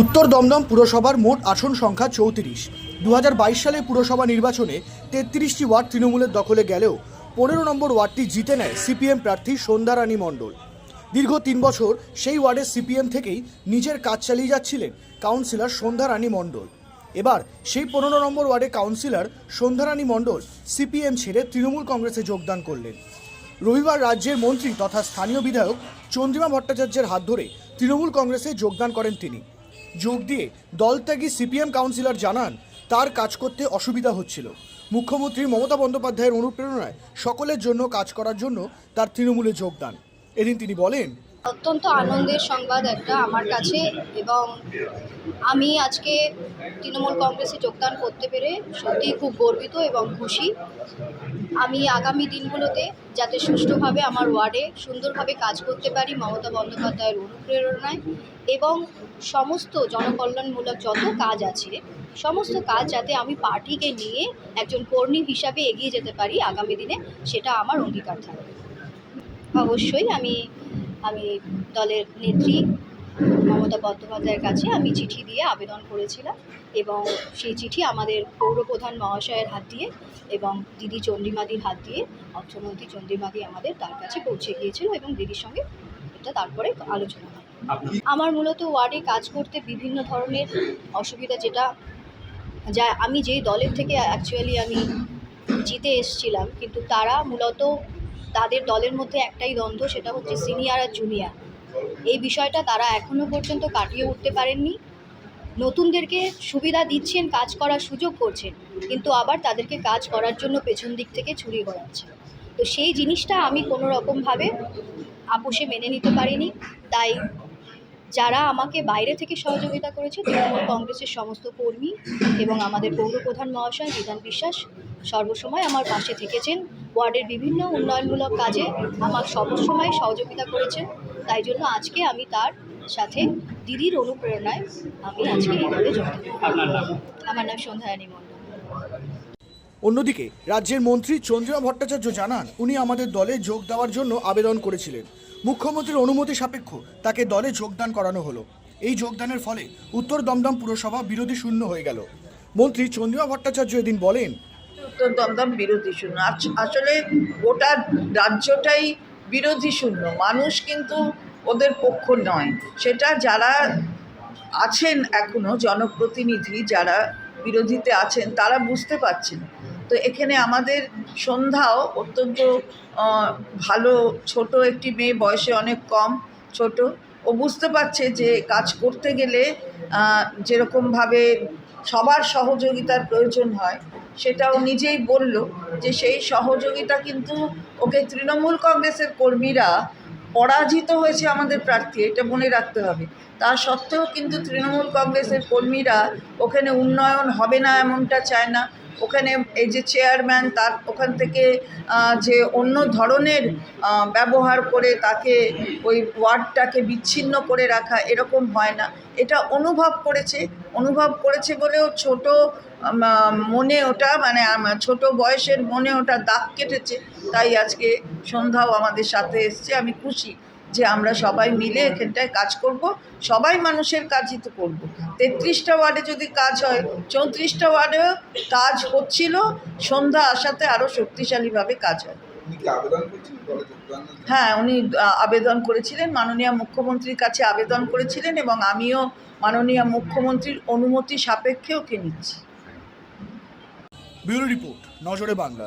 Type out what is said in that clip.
উত্তর দমদম পুরসভার মোট আসন সংখ্যা চৌত্রিশ। দু সালে পুরসভা নির্বাচনে তেত্রিশটি ওয়ার্ড তৃণমূলের দখলে গেলেও পনেরো নম্বর ওয়ার্ডটি জিতে নেয় সিপিএম প্রার্থী সন্ধ্যারানী মণ্ডল। দীর্ঘ তিন বছর সেই ওয়ার্ডে সিপিএম থেকেই নিজের কাজ চালিয়ে যাচ্ছিলেন কাউন্সিলর সন্ধ্যারানী মণ্ডল। এবার সেই পনেরো নম্বর ওয়ার্ডে কাউন্সিলর সন্ধ্যারানী মণ্ডল সিপিএম ছেড়ে তৃণমূল কংগ্রেসে যোগদান করলেন। রবিবার রাজ্যের মন্ত্রী তথা স্থানীয় বিধায়ক চন্দ্রিমা ভট্টাচার্যের হাত ধরে তৃণমূল কংগ্রেসে যোগদান করেন তিনি। যোগ দিয়ে দলত্যাগী সিপিএম কাউন্সিলর জানান, তার কাজ করতে অসুবিধা হচ্ছিল। মুখ্যমন্ত্রী মমতা বন্দ্যোপাধ্যায়ের অনুপ্রেরণায় সকলের জন্য কাজ করার জন্য তার তৃণমূলে যোগদান। এদিন তিনি বলেন, অত্যন্ত আনন্দের সংবাদ একটা আমার কাছে এবং আমি আজকে তৃণমূল কংগ্রেসে যোগদান করতে পেরে সত্যিই খুব গর্বিত এবং খুশি। আমি আগামী দিনগুলোতে যাতে সুষ্ঠুভাবে আমার ওয়ার্ডে সুন্দরভাবে কাজ করতে পারি মমতা বন্দ্যোপাধ্যায়ের অনুপ্রেরণায় এবং সমস্ত জনকল্যাণমূলক যত কাজ আছে, সমস্ত কাজ যাতে আমি পার্টিকে নিয়ে একজন কর্মী হিসাবে এগিয়ে যেতে পারি আগামী দিনে, সেটা আমার অঙ্গীকার থাকবে। অবশ্যই আমি আমি দলের নেত্রী মমতা বন্দ্যোপাধ্যায়ের কাছে আমি চিঠি দিয়ে আবেদন করেছিলাম এবং সেই চিঠি আমাদের পৌরপ্রধান মহাশয়ের হাত দিয়ে এবং দিদি চন্দ্রিমাদির হাত দিয়ে অর্থমন্ত্রী চন্দ্রিমাদি আমাদের তার কাছে পৌঁছে গিয়েছিল এবং দিদির সঙ্গে এটা তারপরে আলোচনা হয়। আমার মূলত ওয়ার্ডে কাজ করতে বিভিন্ন ধরনের অসুবিধা যেটা যা আমি যেই দলের থেকে অ্যাকচুয়ালি আমি জিতে এসছিলাম কিন্তু তারা মূলত তাদের দলের মধ্যে একটাই দ্বন্দ্ব সেটা হচ্ছে সিনিয়র আর জুনিয়র এই বিষয়টা তারা এখনও পর্যন্ত কাটিয়ে উঠতে পারেননি। নতুনদেরকে সুবিধা দিচ্ছেন, কাজ করার সুযোগ করছেন, কিন্তু আবার তাদেরকে কাজ করার জন্য পেছন দিক থেকে ছুরি ঘোরাচ্ছে তো সেই জিনিসটা আমি কোনো রকমভাবে আপোষে মেনে নিতে পারিনি। তাই যারা আমাকে বাইরে থেকে সহযোগিতা করেছে, তৃণমূল কংগ্রেসের সমস্ত কর্মী এবং আমাদের পৌরপ্রধান মহাশয় বিধান বিশ্বাস সর্বসময় আমার পাশে থেকেছেন। ওয়ার্ডের বিভিন্ন উন্নয়নমূলক কাজে আমার সবসময় সহযোগিতা করেছেন। তাই জন্য আজকে আমি তার সাথে দিদির অনুপ্রেরণায় আমি আজকে এই দলে আমার নাম সন্ধ্যারানী মণ্ডল। অন্যদিকে রাজ্যের মন্ত্রী চন্দ্রিমা ভট্টাচার্য জানান উনি আমাদের দলে যোগ দেওয়ার জন্য আবেদন করেছিলেন। মুখ্যমন্ত্রীর অনুমতি সাপেক্ষ তাকে দলে যোগদান করানো হলো। এই যোগদানের ফলে উত্তর দমদম পুরসভা বিরোধী শূন্য হয়ে গেল। মন্ত্রী চন্দ্রিমা ভট্টাচার্য এদিন বলেন দমদম বিরোধী শূন্য। আসলে গোটা রাজ্যটাই বিরোধী শূন্য। মানুষ কিন্তু ওদের পক্ষ নয়। সেটা যারা আছেন এখনও, জনপ্রতিনিধি যারা বিরোধীতে আছেন, তারা বুঝতে পারছেন। তো এখানে আমাদের সন্ধ্যাও অত্যন্ত ভালো, ছোট একটি মেয়ে, বয়সে অনেক কম, ছোট। ও বুঝতে পারছে যে কাজ করতে গেলে যেরকমভাবে সবার সহযোগিতার প্রয়োজন হয়, সেটাও নিজেই বলল যে সেই সহযোগিতা কিন্তু ওকে তৃণমূল কংগ্রেসের কর্মীরা পরাজিত হয়েছে আমাদের প্রার্থী, এটা মনে রাখতে হবে। তা সত্ত্বেও কিন্তু তৃণমূল কংগ্রেসের কর্মীরা ওখানে উন্নয়ন হবে না এমনটা চায় না। ওখানে এই যে চেয়ারম্যান তার ওখান থেকে যে অন্য ধরনের ব্যবহার করে তাকে ওই ওয়ার্ডটাকে বিচ্ছিন্ন করে রাখা এরকম হয় না। এটা অনুভব করেছে অনুভব করেছে বলেও ছোট মনে ওটা মানে ছোট বয়সের মনে ওটা দাগ কেটেছে। তাই আজকে সন্ধ্যাও আমাদের সাথে এসছে, আমি খুশি। যে আমরা সবাই মিলে এখানটায় কাজ করব সবাই মানুষের কাজই তো করব। তেত্রিশটা ওয়ার্ডে যদি কাজ হয় চৌত্রিশটা ওয়ার্ডেও কাজ হচ্ছিল সন্ধ্যা আসাতে আরও শক্তিশালীভাবে কাজ হয়। হ্যাঁ উনি আবেদন করেছিলেন মাননীয় মুখ্যমন্ত্রীর কাছে আবেদন করেছিলেন এবং আমিও মাননীয় মুখ্যমন্ত্রীর অনুমতি সাপেক্ষে ওকে নিচ্ছি। ব্যুরো রিপোর্ট নজরে বাংলা।